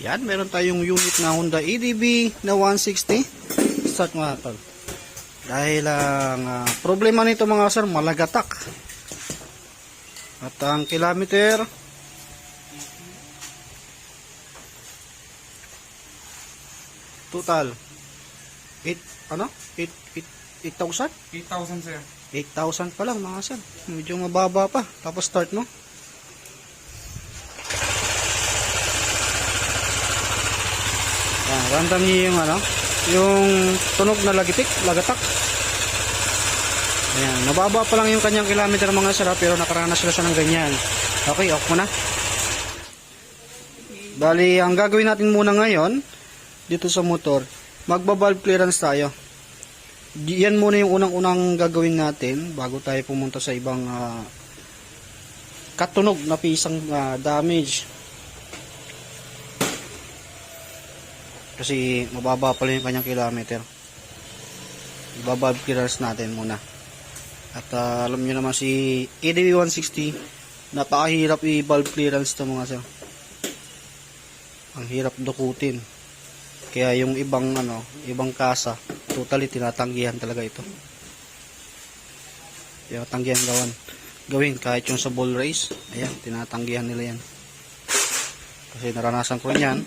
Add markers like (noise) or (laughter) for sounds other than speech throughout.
Yan, meron tayong unit na Honda EDB na 160. Start mga tol. Dahil ang ah, problema nito mga sir, malagatak. At ang kilometer total 8 ano? 8 8,000? 8,000 sir. 8,000 pa lang mga sir. Medyo mababa pa. Tapos start mo. Yan, random niyo yung ano, yung tunog na lagitik, lagatak. Ayan, nababa pa lang yung kanyang kilometer mga sir, ha, pero nakaranas sila siya ng ganyan. Okay, off mo na. Bali, ang gagawin natin muna ngayon, dito sa motor, magba-valve clearance tayo. Yan muna yung unang-unang gagawin natin bago tayo pumunta sa ibang ah, katunog na pisang ah, damage. Kasi mababa pa lang yung kanyang kilometer. Ibabalve clearance natin muna. At ah, alam nyo naman si ADV 160, napakahirap i-valve clearance to mga sir. Ang hirap dukutin. Kaya yung ibang ano, ibang kasa, totally tinatanggihan talaga ito. Kaya tanggihan gawan. Gawin kahit yung sa ball race, ayan, tinatanggihan nila yan. Kasi naranasan ko rin yan.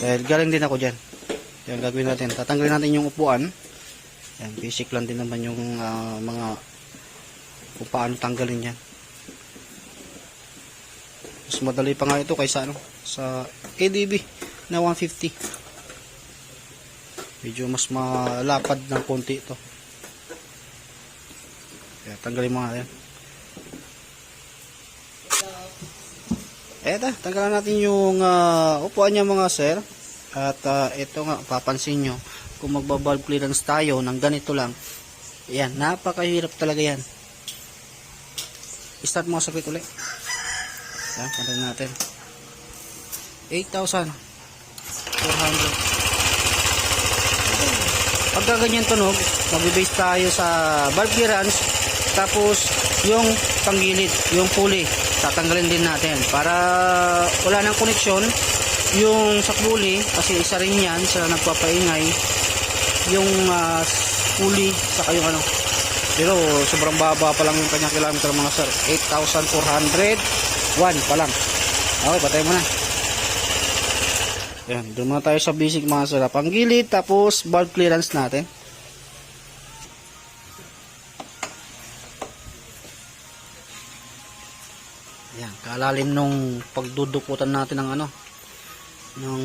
Dahil galing din ako dyan. Yan gagawin natin. Tatanggalin natin yung upuan. Yan, basic lang din naman yung ah, mga kung paano tanggalin yan. Mas madali pa nga ito kaysa ano, sa ADB na 150. Medyo mas malapad ng konti ito. Kaya tanggalin mo nga yan. Eto, tanggalan natin yung ah, upuan niya mga sir. At ah, ito nga, papansin nyo, kung magbabalve clearance tayo ng ganito lang, yan, napakahirap talaga yan. Start mo sa ulit. Yan, pantayin natin. 8,400. Pagka ganyan tunog, magbibase tayo sa valve clearance, tapos yung panggilid, yung pulley, tatanggalin din natin para wala nang koneksyon yung sa pulley, kasi isa rin yan sa nagpapaingay, yung uh, pulley, saka yung ano, pero sobrang baba pa lang yung kanyang kilometer mga sir. 8,400. 1 pa lang. Okay, patay mo na. Yan, doon tayo sa basic mga sir. Panggilid, tapos valve clearance natin. Yan, kalalim nung pagdudukutan natin ng ano, ng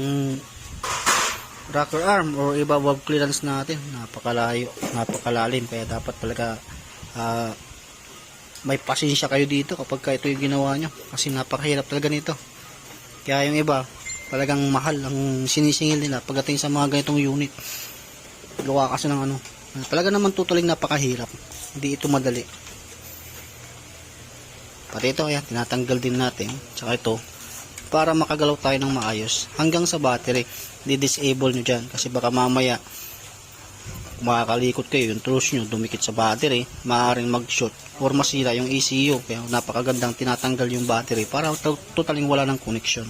rocker arm or iba valve clearance natin. Napakalayo, napakalalim. Kaya dapat talaga ah, may pasensya kayo dito kapag ka ito yung ginawa nyo. Kasi napakahirap talaga nito. Kaya yung iba, talagang mahal ang sinisingil nila pagdating sa mga ganitong unit. Gawa kasi ng ano. Talaga naman tutuling napakahirap. Hindi ito madali. Pati ito, ayan, tinatanggal din natin. Tsaka ito, para makagalaw tayo ng maayos. Hanggang sa battery, di-disable nyo dyan. Kasi baka mamaya, makakalikot kayo, yung truss nyo dumikit sa battery, maaaring mag-short or masira yung ECU. Kaya napakagandang tinatanggal yung battery para to- totaling wala ng connection.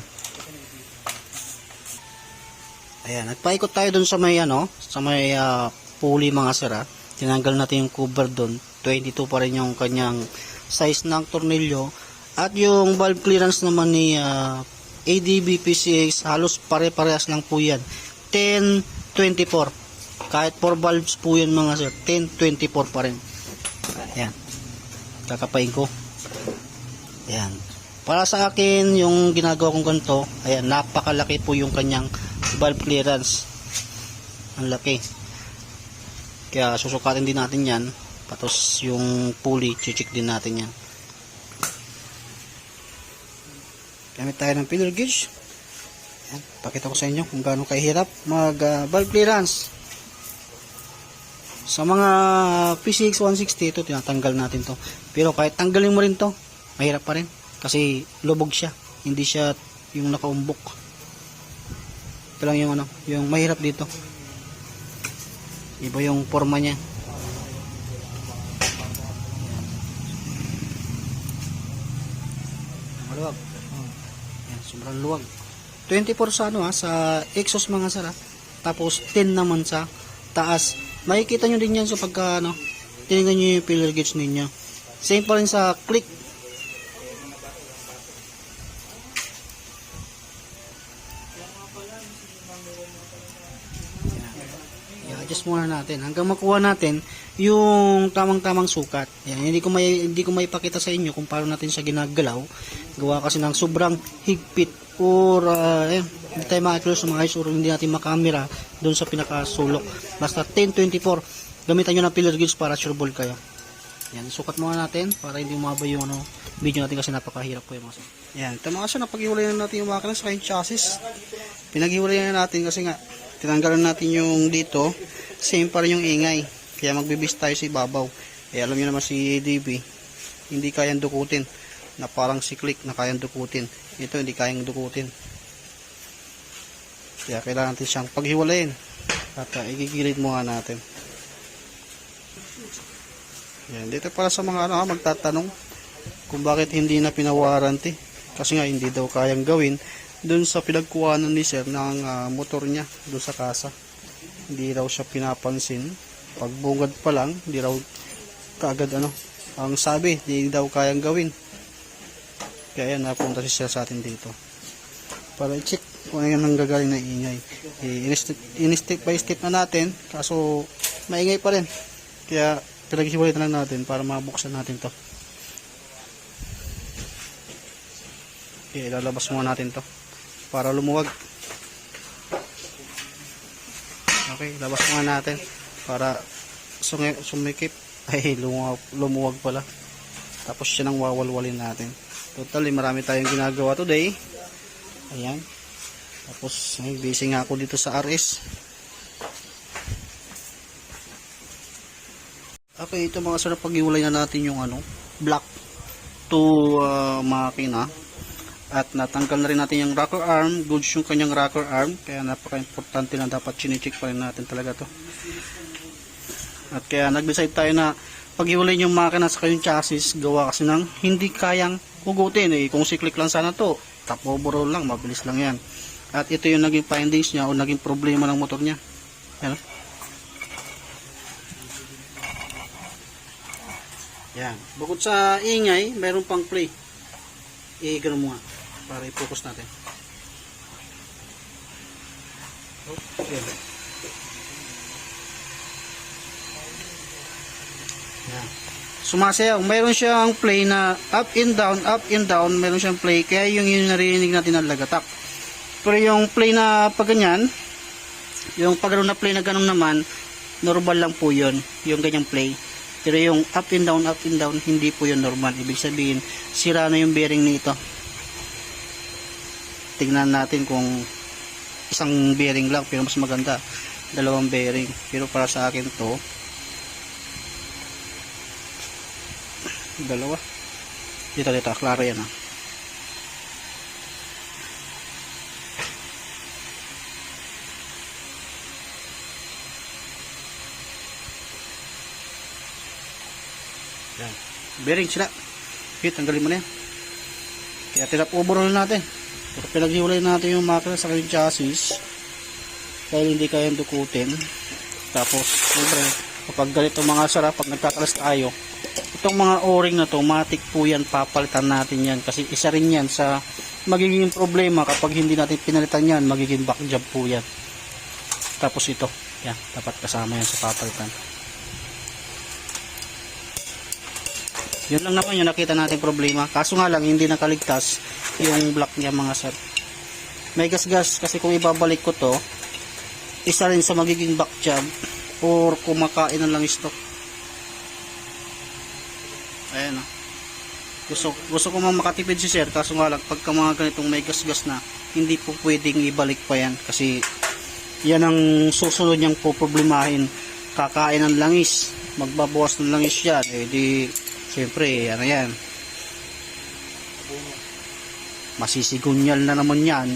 Ayan, nagpaikot tayo dun sa may ano, sa may ah, pulley mga sira. Tinanggal natin yung cover dun. 22 pa rin yung kanyang size ng tornilyo. At yung valve clearance naman ni ah, ADB PCX halos pare-parehas lang po yan. 1024. Kahit 4 valves po yan mga sir. 1024 pa rin. Ayan. Kakapain ko. Ayan. Para sa akin, yung ginagawa kong ganito, ayan, napakalaki po yung kanyang valve clearance. Ang laki. Kaya susukatin din natin yan. Patos yung pulley, check din natin yan. Gamit tayo ng pillar gauge. Ayan, pakita ko sa inyo kung gaano kahirap mag uh, valve clearance. Sa mga PCX 160 ito tinatanggal natin to. Pero kahit tanggalin mo rin to, mahirap pa rin kasi lubog siya. Hindi siya yung nakaumbok. Ito lang yung ano, yung mahirap dito. Iba yung forma niya. Maluwag. Oh. Yan, sobrang luwag. 24 sa ano ha, sa exhaust mga sir ha. Tapos 10 naman sa taas. Makikita nyo din yan sa pagka ano, tinignan nyo yung pillar gauge ninyo. Same pa rin sa click. Adjust muna natin hanggang makuha natin yung tamang-tamang sukat. Yan, hindi ko may hindi ko maipakita sa inyo kung paano natin siya ginagalaw. Gawa kasi ng sobrang higpit or uh, eh, hindi tayo makakilala sa mga eyes or hindi natin makamera doon sa pinakasulok. Basta 1024 gamitan nyo ng pillar gauge para sureball kayo. Yan, sukat muna natin para hindi umaba yung ano, video natin kasi napakahirap po yung mga. Yan, ito mga sir, napag-iwalay na natin yung makina sa kayong chassis. Pinag-iwalay na natin kasi nga, tinanggalan natin yung dito, same pa rin yung ingay. Kaya magbibis tayo sa ibabaw. Eh, alam nyo naman si DB, hindi kayang dukutin. Na parang si Click na kayang dukutin. Ito, hindi kayang dukutin. Kaya kailangan natin siyang paghiwalayin. At uh, igigilid muna natin. Yan, dito para sa mga ano, ha, magtatanong kung bakit hindi na pinawarranty. Kasi nga hindi daw kayang gawin dun sa pinagkuhanan ni sir ng ah, motor niya dun sa kasa. Hindi raw siya pinapansin. Pagbungad pa lang, hindi raw kaagad ano. Ang sabi, hindi daw kayang gawin. Kaya napunta si sir sa atin dito. Para i-check kung ano yung nanggagaling na ingay. Eh, in-step, by step na natin, kaso maingay pa rin. Kaya pinaghiwalay na lang natin para mabuksan natin to. Okay, ilalabas muna natin to para lumuwag. Okay, labas muna natin para sumikip. (laughs) Ay, lumuwag, pala. Tapos siya nang wawalwalin natin. Totally, marami tayong ginagawa today. Ayan. Tapos, ay, busy nga ako dito sa RS. Okay, ito mga sarap pag-iwalay na natin yung ano, block to uh, makina. At natanggal na rin natin yung rocker arm, goods yung kanyang rocker arm. Kaya napaka-importante na dapat chinecheck pa rin natin talaga to. At kaya nag-decide tayo na pag-iwalay yung makina sa kanyang chassis, gawa kasi ng hindi kayang hugutin. Eh, kung siklik lang sana to, top overall lang, mabilis lang yan. At ito yung naging findings niya o naging problema ng motor niya. Yan. oh. Yan. Bukod sa ingay, mayroon pang play. I-gano mo nga para i-focus natin. Okay. Yan. Sumasayaw. Mayroon siyang play na up and down, up and down. Mayroon siyang play. Kaya yung yun narinig natin na lagatak. Pero yung play na pag ganyan, yung pag na play na ganun naman, normal lang po yun. Yung ganyang play. Pero yung up and down, up and down, hindi po yun normal. Ibig sabihin, sira na yung bearing nito. Tingnan natin kung isang bearing lang, pero mas maganda. Dalawang bearing. Pero para sa akin to, dalawa. Dito, dito. Klaro yan ah. Yan. Bearing sila. Okay, tanggalin mo na yan. Kaya tinap overall natin. Pinaghiwalay natin yung makina sa kanyang chassis. Kaya hindi kayang dukutin. Tapos, siyempre, kapag ganito mga sara, pag nagkakalas tayo, itong mga o-ring na to, matik po yan, papalitan natin yan. Kasi isa rin yan sa magiging problema kapag hindi natin pinalitan yan, magiging back job po yan. Tapos ito, yan, dapat kasama yan sa papalitan. Yun lang naman yung nakita natin problema. Kaso nga lang, hindi nakaligtas yung block niya mga sir. May gas-gas kasi kung ibabalik ko to, isa rin sa magiging back job or kumakain na lang stock. Ayan o. Gusto, gusto ko mang makatipid si sir, kaso nga lang, pagka mga ganitong may gas-gas na, hindi po pwedeng ibalik pa yan kasi yan ang susunod niyang poproblemahin. Kakain ng langis, magbabawas ng langis yan, eh di Siyempre, ano yan. Masisigunyal na naman yan.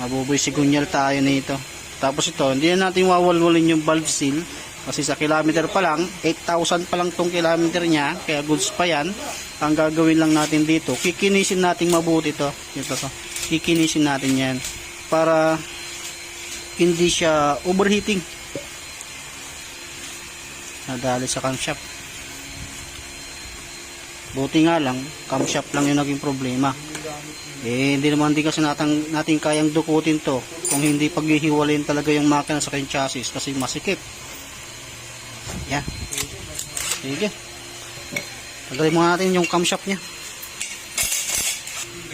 Mabuboy sigunyal tayo nito. Tapos ito, hindi na natin wawalwalin yung valve seal. Kasi sa kilometer pa lang, 8,000 pa lang tong kilometer niya. Kaya goods pa yan. ang gagawin lang natin dito, kikinisin natin mabuti to. Ito to. Kikinisin natin yan para hindi siya overheating. Nadali sa camshaft. Buti nga lang, camshaft lang yung naging problema. Eh, hindi naman din kasi natin, natin kayang dukutin to kung hindi paghihiwalayin talaga yung makina sa kanyang chassis kasi masikip. Yan. Sige. Tanggalin muna natin yung camshaft niya.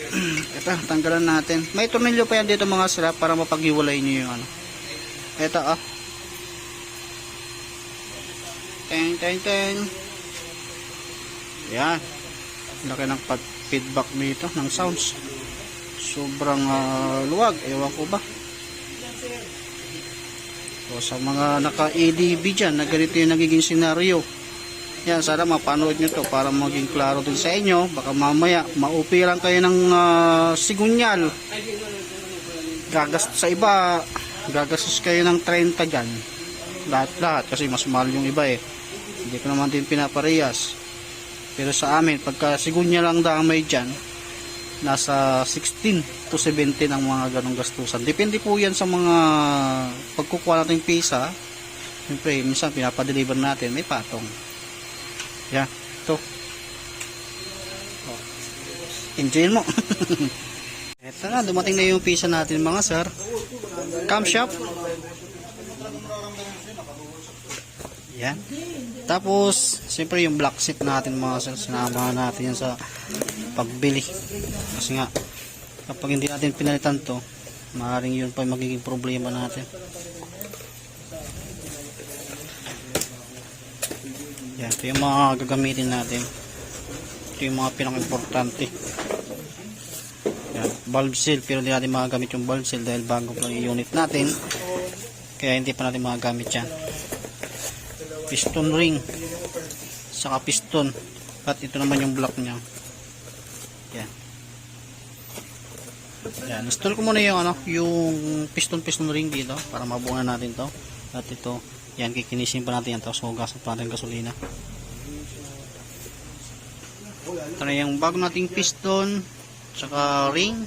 (clears throat) Ito, tanggalan natin. May tornilyo pa yan dito mga sila para mapaghiwalay niyo yung ano. Ito ah. Teng, teng, teng. Yan. Laki ng feedback nito ng sounds. Sobrang ah, luwag. Ewan ko ba. So, sa mga naka-ADB dyan, na ganito yung nagiging senaryo. Yan, sana mapanood nyo to para maging klaro din sa inyo. Baka mamaya, maupiran kayo ng ah, sigunyal. Gagastos sa iba, gagastos kayo ng 30 dyan. Lahat-lahat, kasi mas mahal yung iba eh. Hindi ko naman din pinaparehas. Pero sa amin, pagka sigunya lang damay dyan, nasa 16 to 17 ang mga ganong gastusan. Depende po yan sa mga pagkukuha natin pisa. Siyempre, minsan pinapadeliver natin, may patong. Yan, ito. Oh. Enjoy mo. (laughs) Eto na, dumating na yung pisa natin mga sir. Camshop. Yan. Tapos, siyempre yung black seat natin mga sir, sinama natin yan sa pagbili. Kasi nga, kapag hindi natin pinalitan to, maaaring yun pa yung magiging problema natin. Yan, ito yung mga gagamitin natin. Ito yung mga pinaka-importante. Yan, bulb seal, pero hindi natin magagamit yung bulb seal dahil bago pa yung unit natin. Kaya hindi pa natin magagamit yan piston ring saka piston. At ito naman yung block niya. Yan. Yan. Install ko muna yung ano yung piston piston ring dito para mabungan natin to. At ito yan kikinisin pa natin yan tapos hugasan pa natin gasolina. Ito na yung bago nating piston saka ring.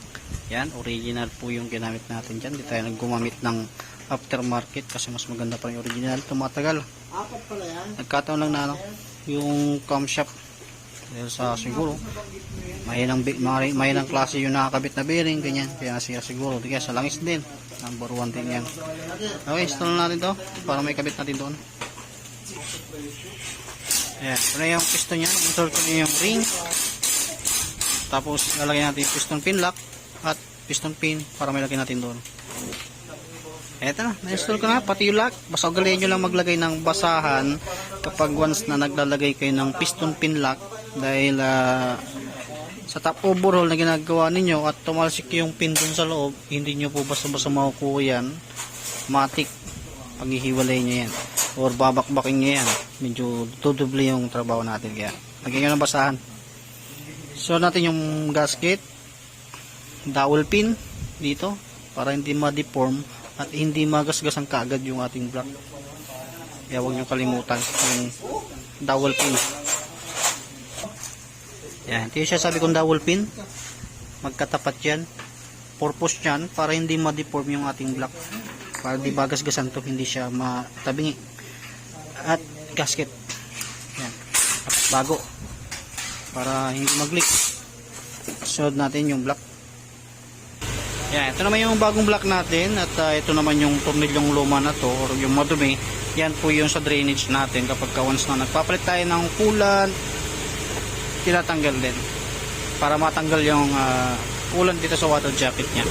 Yan original po yung ginamit natin dyan. Hindi tayo naggumamit ng aftermarket kasi mas maganda pa yung original. Tumatagal nagkataon lang na ano, yung camshaft dahil sa siguro mahinang, mahinang klase yung nakakabit na bearing ganyan. Kaya siya siguro kaya sa langis din. Number 1 din yan. Okay install natin to para may kabit natin doon. Ayan ito na yung piston niya. Install ko na yung ring. Tapos lalagyan natin piston pin lock at piston pin para may lagyan natin doon. Eto na, na-install ko na, pati yung lock. Basta ugaliin nyo lang maglagay ng basahan kapag once na naglalagay kayo ng piston pin lock dahil ah, sa top overhaul na ginagawa ninyo at tumalsik yung pin dun sa loob, hindi nyo po basta-basta makukuha yan. Matik, paghihiwalay nyo yan. Or babakbakin nyo yan. Medyo tudoble yung trabaho natin. Kaya, lagyan nyo ng basahan. So natin yung gasket, dowel pin dito para hindi ma-deform at hindi magasgasan kaagad yung ating block. Kaya huwag nyo kalimutan yung dowel pin. Yan, ito yung sabi kong dowel pin. Magkatapat yan. Purpose yan para hindi ma-deform yung ating block. Para di bagasgasan to, hindi siya matabingi. At gasket. Yan. Tapos bago. Para hindi mag-leak. Sunod natin yung block. Yan, ito naman yung bagong block natin at ah, ito naman yung tornilyong luma na to or yung madumi. Yan po yung sa drainage natin kapag ka once na nagpapalit tayo ng coolant, tinatanggal din para matanggal yung ah, coolant dito sa water jacket niya.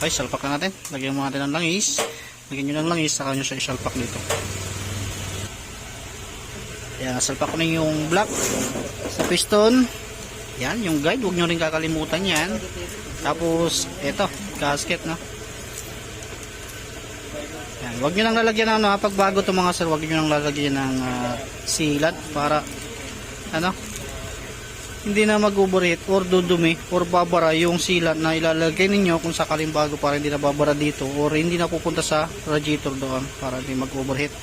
Okay, salpak na natin. Lagyan mo natin ng langis. Lagyan nyo ng langis, saka nyo siya isalpak dito. Yan, salpak ko na yung block sa piston. Yan, yung guide, huwag nyo rin kakalimutan yan. Tapos, eto, gasket, no? Huwag nyo lang lalagyan ng, ano, ha, pag bago to mga sir, huwag nyo lang lalagyan ng ah, sealant para, ano, hindi na mag-overheat or dudumi or babara yung sealant na ilalagay ninyo kung sakaling bago para hindi na babara dito or hindi na pupunta sa radiator doon para hindi mag-overheat.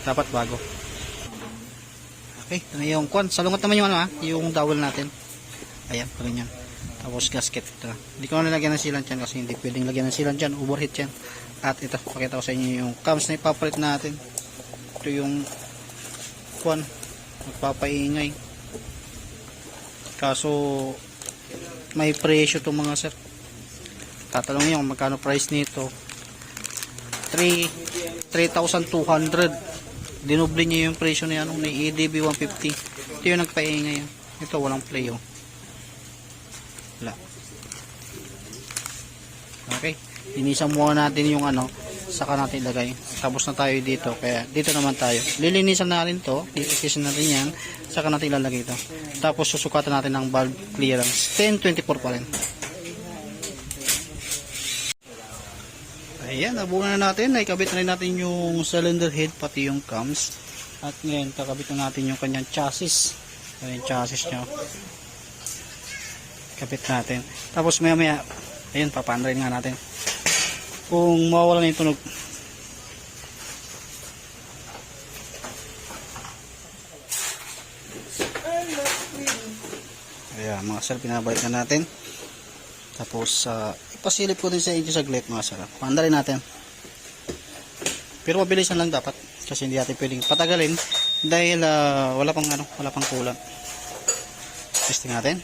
Dapat bago. Okay, ito na yung kwan. Salungat naman yung ano ha, yung dowel natin. Ayan, pa rin yan. Tapos gasket ito. Hindi ko na nilagyan ng sealant yan kasi hindi pwedeng lagyan ng sealant yan. Overheat yan. At ito, pakita ko sa inyo yung cams na ipapalit natin. Ito yung kwan. Magpapaingay. Kaso, may presyo to mga sir. Tatanungin nyo kung magkano price nito. 3 3,200 dinoble niya yung presyo niya nung ni EDB 150 ito yung nagpaingay ito walang play oh wala okay linisan muna natin yung ano saka natin ilagay tapos na tayo dito kaya dito naman tayo lilinisan natin to lilinisan natin yan saka natin ilalagay ito tapos susukatan natin ng valve clearance 1024 pa rin Ayan, nabunan na natin. Naikabit na natin yung cylinder head, pati yung cams. At ngayon, kakabit na natin yung kanyang chassis. Ayan, yung chassis niya. Kabit natin. Tapos maya maya, ayun, papandarin nga natin. Kung mawala na yung tunog. Ayan, mga sir, pinabalik na natin. Tapos, uh, ipasilip ko din sa inyo saglit mga sir. Panda rin natin. Pero mabilisan lang dapat. Kasi hindi natin pwedeng patagalin. Dahil ah, wala pang ano, wala pang kulang. Testing natin.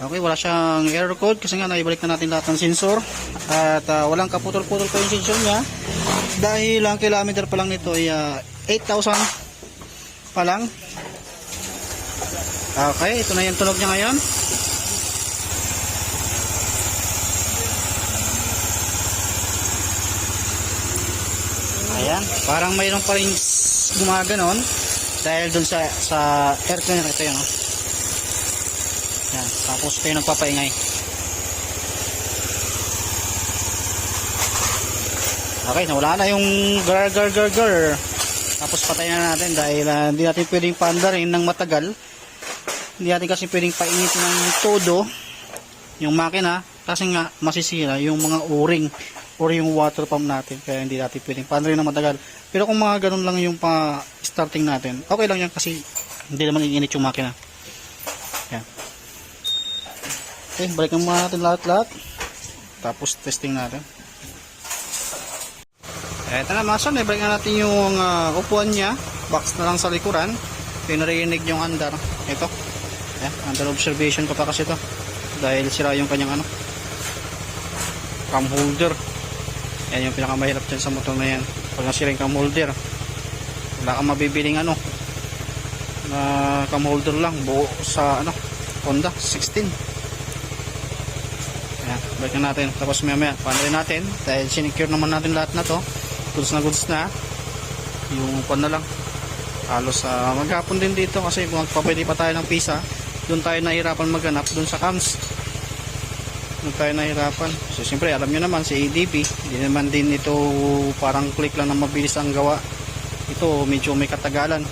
Okay, wala siyang error code kasi nga naibalik na natin lahat ng sensor. At ah, walang kaputol-putol pa yung sensor niya. Dahil ang kilometer pa lang nito ay ah, 8,000 pa lang. Okay, ito na yung tunog niya ngayon. Ayan, parang mayroon pa rin gumaganon dahil dun sa sa air cleaner ito yun. Oh. Yan, tapos ito yung nagpapaingay. Okay, nawala na yung gar gar gar gar. Tapos patayin na natin dahil ah, hindi natin pwedeng paandarin ng matagal. Hindi natin kasi pwedeng painitin ng todo yung makina kasi nga masisira yung mga o-ring or yung water pump natin kaya hindi natin pwedeng paandarin ng matagal. Pero kung mga ganun lang yung pa starting natin, okay lang yan kasi hindi naman iinit yung makina. Yan. Okay, balikan muna natin lahat-lahat. Tapos testing natin. Eto na mga son, ibalik na natin yung ah, upuan niya. Box na lang sa likuran. Pinarinig yung andar. Ito. Ayan, under observation ko pa kasi ito. Dahil sira yung kanyang ano. Cam holder. Yan yung pinakamahirap dyan sa motor na yan. Pag nasira yung cam holder. Wala kang mabibiling ano. Na cam holder lang. Buo sa ano. Honda 16. Ayan, balik na natin. Tapos maya maya, paano rin natin. Dahil sinecure naman natin lahat na to goods na goods na yung pan na lang. Halos uh, maghapon din dito kasi magpapwede pa tayo ng pisa doon tayo nahirapan maghanap doon sa cams. Doon tayo nahirapan so siyempre alam nyo naman si ADB hindi naman din ito parang click lang na mabilis ang gawa. Ito medyo may katagalan.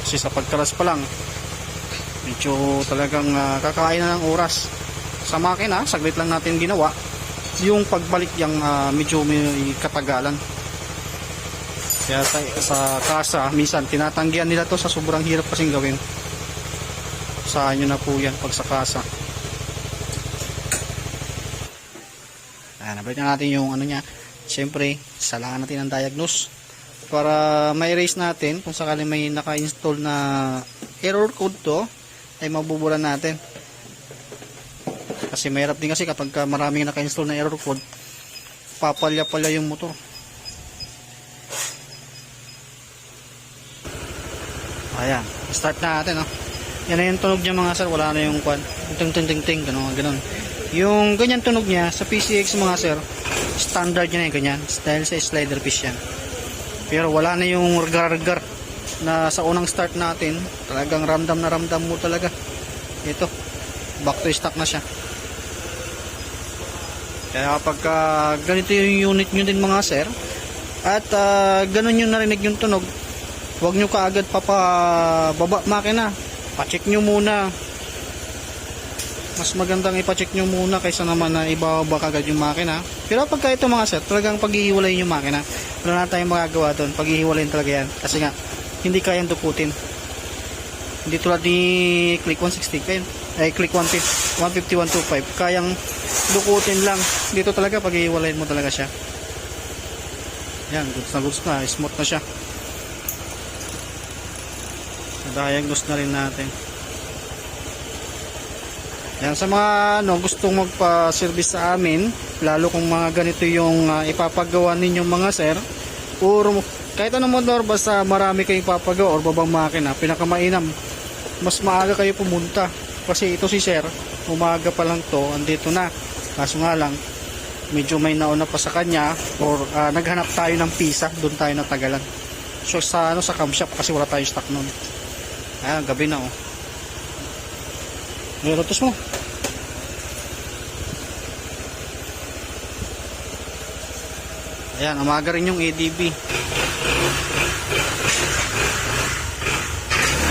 Kasi sa pagkaras pa lang medyo talagang uh, kakain na ng oras. Sa makina saglit lang natin ginawa yung pagbalik yung ah, medyo may katagalan. Kaya sa, sa kasa minsan tinatanggihan nila to sa sobrang hirap kasing gawin. Saan nyo na po yan pag sa kasa ah, nabalik na natin yung ano nya syempre salangan natin ang diagnose. Para ma-erase natin kung sakali may naka-install na error code to ay mabubulan natin kasi mahirap din kasi kapag ka maraming naka-install na error code, papalya-palya yung motor. Ayan, start na natin, oh. Yan na yung tunog niya mga sir, wala na yung kwan. Ting ting ting ting, ganun, ganun. Yung ganyan tunog niya sa PCX mga sir, standard niya na yung ganyan, dahil sa slider fish yan. Pero wala na yung regar-regar na sa unang start natin, talagang ramdam na ramdam mo talaga. Ito, back to stock na siya. Kaya kapag uh, ganito yung unit nyo din mga sir, at uh, ganun yung narinig yung tunog, huwag nyo kaagad papababa makina. Pacheck nyo muna. Mas magandang ipacheck nyo muna kaysa naman na ibababa kagad yung makina. Pero pagka ito mga sir, talagang paghihiwalayin yung makina. Wala na tayong magagawa doon. Paghihiwalayin talaga yan. Kasi nga, hindi kayang dukutin. Hindi tulad ni Click 160 kaya ay Click 150 150 125 kayang dukutin lang. Dito talaga pag iiwalayin mo talaga siya. Yan, goods na goods na, smooth na siya. Diagnose na rin natin. Yan sa mga ano, gustong magpa-service sa amin, lalo kung mga ganito yung ah, ipapagawa ninyong mga sir, or kahit anong motor basta marami kayong papagawa or babang makina, pinakamainam. Mas maaga kayo pumunta. Kasi ito si sir, umaga pa lang to, andito na. Kaso nga lang, medyo may nauna pa sa kanya or ah, naghanap tayo ng pisa, doon tayo natagalan. So sa ano sa cam shop kasi wala tayong stock noon. Ayan, gabi na oh. May rotos mo. Ayan, umaga rin yung ADB.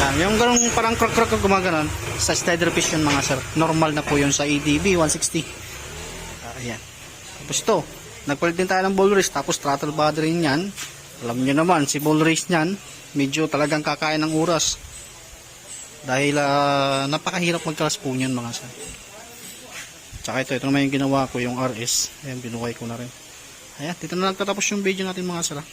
Ayan, yung ganun parang krok-krok na gumaganon sa steady fish yun mga sir. Normal na po yun sa ADB 160. Ayan. Tapos to, nagpalit din tayo ng ball race tapos throttle body rin yan. Alam nyo naman, si ball race niyan, medyo talagang kakain ng oras. Dahil ah, napakahirap magkalas po yun mga sir. Tsaka ito, ito naman yung ginawa ko, yung RS. Ayan, binuhay ko na rin. Ayan, dito na nagtatapos yung video natin mga ah.